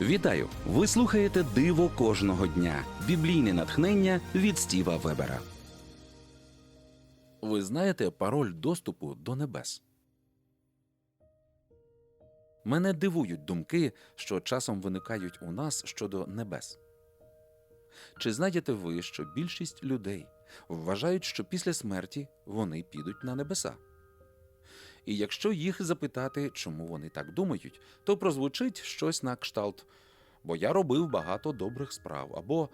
Вітаю! Ви слухаєте Диво кожного дня. Біблійне натхнення від Стіва Вебера. Ви знаєте пароль доступу до небес? Мене дивують думки, що часом виникають у нас щодо небес. Чи знаєте ви, що більшість людей вважають, що після смерті вони підуть на небеса? І якщо їх запитати, чому вони так думають, то прозвучить щось на кшталт бо я робив багато добрих справ, або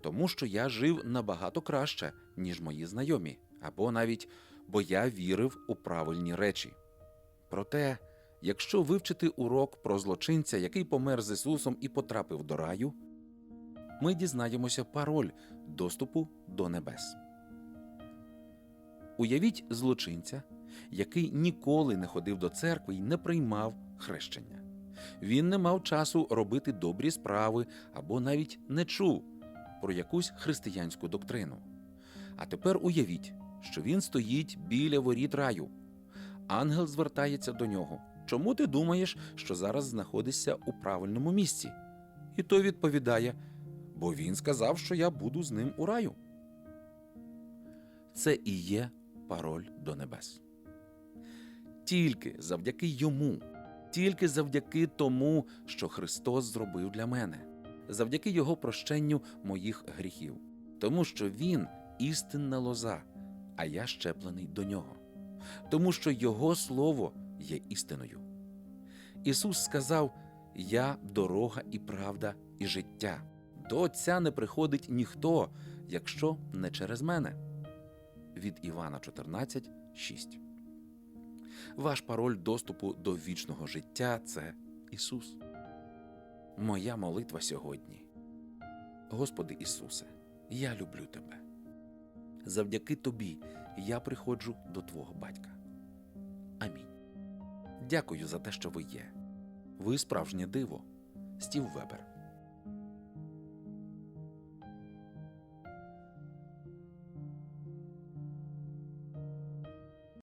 тому, що я жив набагато краще, ніж мої знайомі, або навіть бо я вірив у правильні речі. Проте, якщо вивчити урок про злочинця, який помер з Ісусом і потрапив до раю, ми дізнаємося пароль доступу до небес. Уявіть злочинця, який ніколи не ходив до церкви і не приймав хрещення. Він не мав часу робити добрі справи або навіть не чув про якусь християнську доктрину. А тепер уявіть, що він стоїть біля воріт раю. Ангел звертається до нього. Чому ти думаєш, що зараз знаходишся у правильному місці? І той відповідає: бо він сказав, що я буду з ним у раю. Це і є пароль до небес. Тільки завдяки йому, тільки завдяки тому, що Христос зробив для мене, завдяки Його прощенню моїх гріхів, тому що Він істинна лоза, а я щеплений до нього, тому що Його Слово є істиною. Ісус сказав: Я дорога і правда, і життя. До Отця не приходить ніхто, якщо не через мене. Від Івана 14, 6. Ваш пароль доступу до вічного життя це Ісус. Моя молитва сьогодні. Господи Ісусе, я люблю Тебе. Завдяки Тобі я приходжу до Твого батька. Амінь. Дякую за те, що ви є. Ви справжнє диво. Стів Вебер.